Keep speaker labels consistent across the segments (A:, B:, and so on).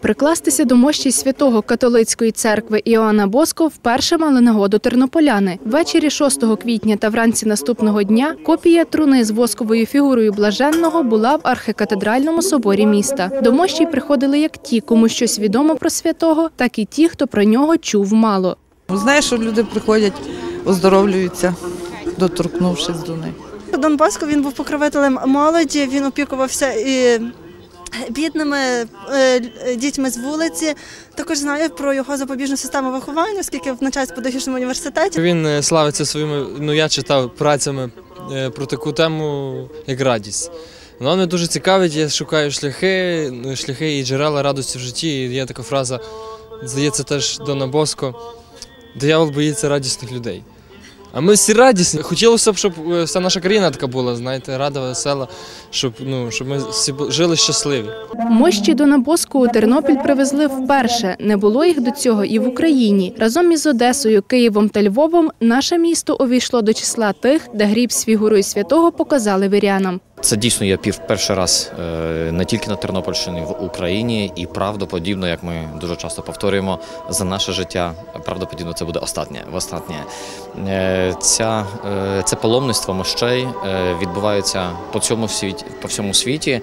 A: Прикластися до мощі святого католицької церкви Іоанна Боско вперше мали нагоду тернополяни. Ввечері 6 квітня та вранці наступного дня копія труни з восковою фігурою блаженного була в архикатедральному соборі міста. До мощі приходили як ті, кому щось відомо про святого, так і ті, хто про нього чув мало.
B: Знаєш, що люди приходять, оздоровлюються, доторкнувшись до них.
C: Дон Боско він був покровителем молоді, він опікувався і бідними е, дітьми з вулиці. Також знаю про його запобіжну систему виховання, оскільки навчаюся в педагогічному університеті.
D: Він е, славиться своїми, ну я читав працями е, про таку тему, як радість. Вона мене дуже цікавить, я шукаю шляхи, ну, шляхи і джерела радості в житті. І є така фраза, здається, теж Дона Боско. Диявол боїться радісних людей. А ми всі радісні. Хотілося б, щоб е, вся наша країна така була, знаєте, рада, весела, щоб, ну, щоб ми всі жили щасливі.
A: Мощі до Набоску у Тернопіль привезли вперше. Не було їх до цього і в Україні. Разом із Одесою, Києвом та Львовом наше місто увійшло до числа тих, де гріб з фігурою святого показали вірянам.
E: Це дійсно є пів перший раз е, не тільки на Тернопільщині, в Україні, і правдоподібно, як ми дуже часто повторюємо, за наше життя правдоподібно це буде останнє. Востаннє Е, ця е, це паломництво мощей відбувається по цьому світі по всьому світі.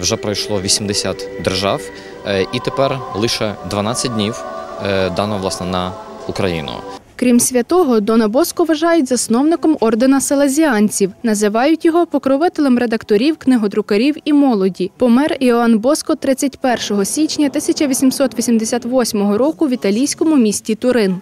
E: Вже пройшло 80 держав, і тепер лише 12 днів дано власне на Україну.
A: Крім святого, Дона Боско вважають засновником ордена селезіанців. Називають його покровителем редакторів, книгодрукарів і молоді. Помер Іоанн Боско 31 січня 1888 року в італійському місті Турин.